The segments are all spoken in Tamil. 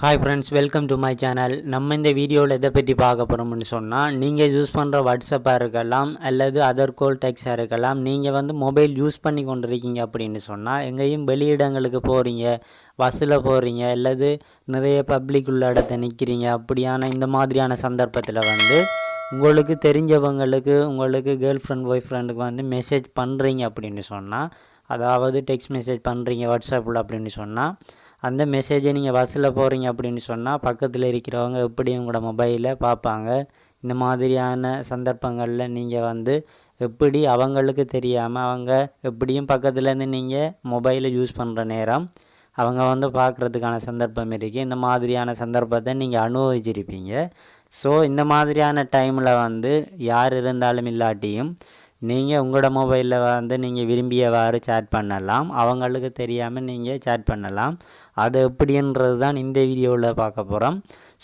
Hi friends welcome to my channel நம்ம இந்த வீடியோவில் எதை பற்றி பார்க்க போகிறோம்னு சொன்னால் நீங்கள் யூஸ் பண்ணுற வாட்ஸ்அப்பாக இருக்கலாம் அல்லது அதர் கோல் டெக்ஸாக இருக்கலாம் நீங்கள் வந்து மொபைல் யூஸ் பண்ணி கொண்டிருக்கீங்க அப்படின்னு சொன்னால் எங்கேயும் வெளியிடங்களுக்கு போகிறீங்க பஸ்ஸில் போகிறீங்க அல்லது நிறைய பப்ளிக் உள்ள இடத்த நிற்கிறீங்க அப்படியான இந்த மாதிரியான சந்தர்ப்பத்தில் வந்து உங்களுக்கு தெரிஞ்சவங்களுக்கு உங்களுக்கு கேர்ள் ஃப்ரெண்ட் ஒய்ஃப் ஃப்ரெண்டுக்கு வந்து மெசேஜ் பண்ணுறீங்க அப்படின்னு சொன்னால் அதாவது டெக்ஸ்ட் மெசேஜ் பண்ணுறீங்க வாட்ஸ்அப்பில் அப்படின்னு சொன்னால் அந்த மெசேஜை நீங்கள் பஸ்ஸில் போகிறீங்க அப்படின்னு சொன்னால் பக்கத்தில் இருக்கிறவங்க எப்படி உங்களோட மொபைலை பார்ப்பாங்க? இந்த மாதிரியான சந்தர்ப்பங்களில் நீங்கள் வந்து எப்படி அவங்களுக்கு தெரியாமல் அவங்க எப்படியும் பக்கத்துலேருந்து நீங்கள் மொபைலை யூஸ் பண்ணுற நேரம் அவங்க வந்து பார்க்குறதுக்கான சந்தர்ப்பம் இருக்குது இந்த மாதிரியான சந்தர்ப்பத்தை நீங்கள் அனுபவிச்சிருப்பீங்க. ஸோ இந்த மாதிரியான டைமில் வந்து யார் இருந்தாலும் இல்லாட்டியும் நீங்கள் உங்களோட மொபைலில் வந்து நீங்கள் விரும்பியவாறு சேட் பண்ணலாம். அவங்களுக்கு தெரியாமல் நீங்கள் சேட் பண்ணலாம். அது எப்படின்றது தான் இந்த வீடியோவில் பார்க்க போகிறோம்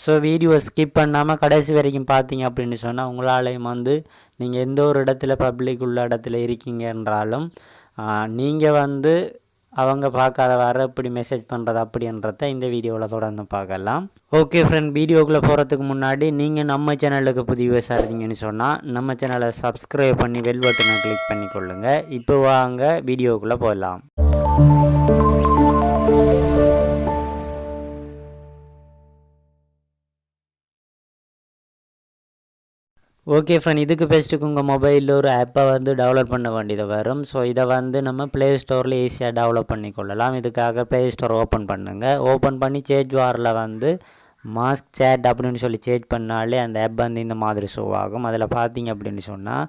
ஸோ வீடியோ ஸ்கிப் பண்ணாமல் கடைசி வரைக்கும் பார்த்தீங்க அப்படின்னு சொன்னால் உங்களாலையும் வந்து நீங்கள் எந்த ஒரு இடத்துல பப்ளிக் உள்ள இடத்துல இருக்கீங்கன்றாலும் நீங்கள் வந்து அவங்க பார்க்காத வர இப்படி மெசேஜ் பண்ணுறது அப்படின்றத இந்த வீடியோவில் தொடர்ந்து பார்க்கலாம். ஓகே ஃப்ரெண்ட் வீடியோக்குள்ளே போகிறதுக்கு முன்னாடி நீங்கள் நம்ம சேனலுக்கு புதியவாக இருந்தீங்கன்னு சொன்னால் நம்ம சேனலை சப்ஸ்கிரைப் பண்ணி வெல் பட்டனை கிளிக் பண்ணிக்கொள்ளுங்கள் இப்போ வாங்க வீடியோக்குள்ளே போகலாம் ஓகே ஃபன் இதுக்கு பெஸ்ட்டுக்கு உங்கள் மொபைலில் ஒரு ஆப்பை வந்து டெவலப் பண்ண வேண்டியது வரும். ஸோ இதை வந்து நம்ம ப்ளே ஸ்டோரில் ஈஸியாக டெவலப் பண்ணிக்கொள்ளலாம். இதுக்காக ப்ளே ஸ்டோர் ஓப்பன் பண்ணுங்கள் ஓப்பன் பண்ணி சேஜ் வாரில் வந்து மாஸ்க் சேட் அப்படின்னு சொல்லி சேஞ்ச் பண்ணாலே அந்த ஆப் வந்து இந்த மாதிரி ஷோ ஆகும். அதில் பார்த்தீங்க அப்படின்னு சொன்னால்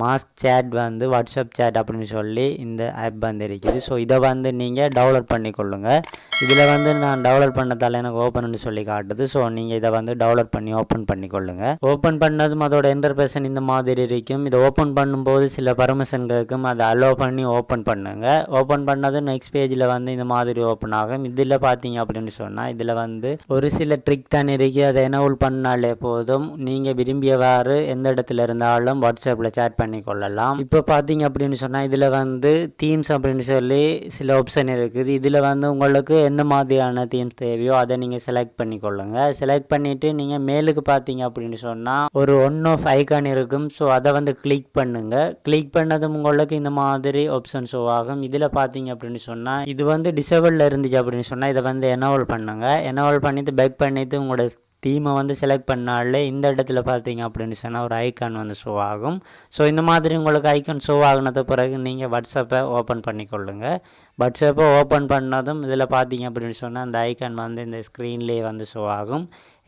மாஸ்க் சேட் வந்து வாட்ஸ்அப் சேட் அப்படின்னு சொல்லி இந்த ஆப் வந்து இருக்குது. ஸோ இதை வந்து நீங்கள் டவுன்லோட் பண்ணிக்கொள்ளுங்கள் இதில் வந்து நான் டவுன்லோட் பண்ணதால் எனக்கு ஓப்பன் சொல்லி காட்டுது. ஸோ நீங்கள் இதை வந்து டவுன்லோட் பண்ணி ஓப்பன் பண்ணிக்கொள்ளுங்கள் ஓப்பன் பண்ணதும் அதோட இன்டர்பேஷன் இந்த மாதிரி இருக்கும். இதை ஓப்பன் பண்ணும்போது சில பர்மிஷன் இருக்கும் அதை அலோவ் பண்ணி ஓப்பன் பண்ணுங்கள் ஓப்பன் பண்ணதும் நெக்ஸ்ட் பேஜில் வந்து இந்த மாதிரி ஓப்பன் ஆகும். இதில் பார்த்தீங்க அப்படின்னு சொன்னால் இதில் வந்து ஒரு சில ட்ரிக் தான் இருக்குது அதை எனவுல் பண்ணாலே போதும். நீங்கள் விரும்பியவாறு எந்த இடத்துல இருந்தாலும் வாட்ஸ்அப்பில் சேட் பண்ணி கொள்ளலாம் இப்போ பார்த்தீங்க அப்படின்னு சொன்னால் இதில் வந்து தீம்ஸ் அப்படின்னு சொல்லி சில ஆப்ஷன் இருக்குது. இதில் வந்து உங்களுக்கு எந்த மாதிரியான தீம்ஸ் தேவையோ அதை நீங்கள் செலக்ட் பண்ணி கொள்ளுங்கள் செலக்ட் பண்ணிவிட்டு நீங்கள் மேலுக்கு பார்த்தீங்க அப்படின்னு சொன்னால் ஒரு ஒன் ஆஃப் ஐக்கான் இருக்கும். ஸோ அதை வந்து கிளிக் பண்ணுங்கள் கிளிக் பண்ணதும் உங்களுக்கு இந்த மாதிரி ஆப்ஷன் ஷோ ஆகும். இதில் பார்த்தீங்க அப்படின்னு சொன்னால் இது வந்து டிசேபிளில் இருந்துச்சு அப்படின்னு சொன்னால் இதை வந்து எனவல் பண்ணுங்கள் எனவல் பண்ணிவிட்டு பேக் பண்ணிவிட்டு உங்களோட தீமை வந்து செலக்ட் பண்ணாலே இந்த இடத்துல பார்த்தீங்க அப்படின்னு சொன்னால் ஒரு ஐக்கான் வந்து ஷோ ஆகும். ஸோ இந்த மாதிரி உங்களுக்கு ஐக்கான் ஷோ ஆகினது பிறகு நீங்கள் வாட்ஸ்அப்பை ஓப்பன் பண்ணிக்கொள்ளுங்கள் வாட்ஸ்அப்பை ஓப்பன் பண்ணதும் இதில் பார்த்தீங்க அப்படின்னு சொன்னால் அந்த ஐக்கான் வந்து இந்த ஸ்க்ரீன்லேயே வந்து ஷோ ஆகும்.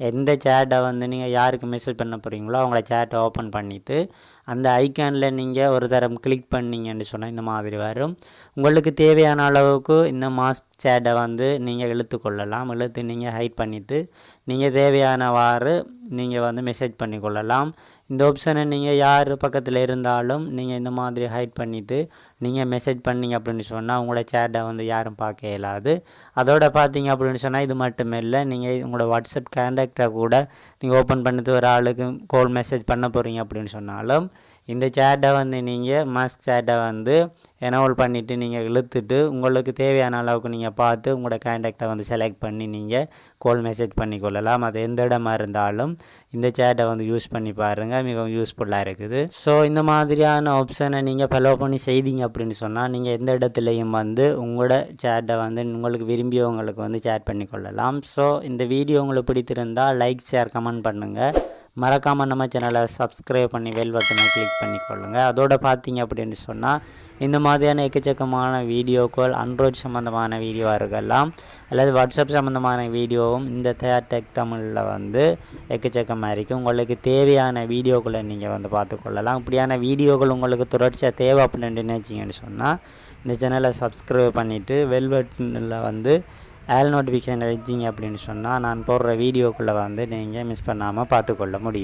எந்த சேட்டை வந்து நீங்கள் யாருக்கு மெசேஜ் பண்ண போகிறீங்களோ அவங்கள சேட்டை ஓப்பன் பண்ணிவிட்டு அந்த ஐக்கானில் நீங்கள் ஒரு தரம் கிளிக் பண்ணிங்கன்னு சொன்னால் இந்த மாதிரி வரும். உங்களுக்கு தேவையான அளவுக்கு இந்த மாஸ்க் சேட்டை வந்து நீங்கள் இழுத்து கொள்ளலாம். இழுத்து நீங்கள் ஹைட் பண்ணிவிட்டு நீங்கள் தேவையானவாறு நீங்கள் வந்து மெசேஜ் பண்ணி கொள்ளலாம். இந்த ஆப்ஷனை நீங்கள் யார் பக்கத்தில் இருந்தாலும் நீங்கள் இந்த மாதிரி ஹைட் பண்ணிவிட்டு நீங்கள் மெசேஜ் பண்ணிங்க அப்படின்னு சொன்னால் உங்களோட சேட்டை வந்து யாரும் பார்க்க இயலாது. அதோட பார்த்தீங்க அப்படின்னு சொன்னால் இது மட்டும் இல்லை நீங்கள் உங்களோட வாட்ஸ்அப் கான்டாக்டை கூட நீங்கள் ஓப்பன் பண்ணிட்டு ஒரு ஆளுக்கு கால் மெசேஜ் பண்ண போகிறீங்க அப்படின்னு சொன்னாலும் இந்த சேட்டை வந்து நீங்கள் மாஸ்க் சேட்டை வந்து எனவல் பண்ணிவிட்டு நீங்கள் இழுத்துட்டு உங்களுக்கு தேவையான அளவுக்கு நீங்கள் பார்த்து உங்களோட கான்டாக்டை வந்து செலக்ட் பண்ணி நீங்கள் கால் மெசேஜ் பண்ணிக்கொள்ளலாம். அது எந்த இடமா இருந்தாலும் இந்த சேட்டை வந்து யூஸ் பண்ணி பாருங்கள் மிகவும் யூஸ்ஃபுல்லாக இருக்குது. ஸோ இந்த மாதிரியான ஆப்ஷனை நீங்கள் ஃபாலோ பண்ணி செய்தீங்க அப்படின்னு சொன்னால் நீங்கள் எந்த இடத்துலையும் வந்து உங்களோட சேட்டை வந்து உங்களுக்கு விரும்பியவங்களுக்கு வந்து சேட் பண்ணிக்கொள்ளலாம். ஸோ இந்த வீடியோ உங்களுக்கு பிடித்திருந்தால் லைக் ஷேர் கமெண்ட் பண்ணுங்கள் மறக்காமல் நம்ம சேனலை சப்ஸ்கிரைப் பண்ணி வெல் பட்டனை கிளிக் பண்ணிக்கொள்ளுங்கள் அதோடு பார்த்தீங்க அப்படின்னு சொன்னால் இந்த மாதிரியான எக்கச்சக்கமான வீடியோக்கள் அண்ட்ராய்ட் சம்மந்தமான வீடியோவாக இருக்கலாம் அல்லது வாட்ஸ்அப் சம்மந்தமான வீடியோவும் இந்த டெக் தமிழில் வந்து எக்கச்சக்கமாக இருக்குது உங்களுக்கு தேவையான வீடியோக்களை நீங்கள் வந்து பார்த்துக்கொள்ளலாம். இப்படியான வீடியோக்கள் உங்களுக்கு தொடர்ச்சியாக தேவை அப்படின்னு நினச்சிங்கன்னு சொன்னால் இந்த சேனலை சப்ஸ்கிரைப் பண்ணிவிட்டு வெல்வெட்டில் வந்து ஆல் நோட்டிஃபிகேஷன் வச்சிங்க அப்படின்னு சொன்னால் நான் போடுற வீடியோக்குள்ளே வந்து நீங்கள் மிஸ் பண்ணாமல் பார்த்துக்கொள்ள முடியும்.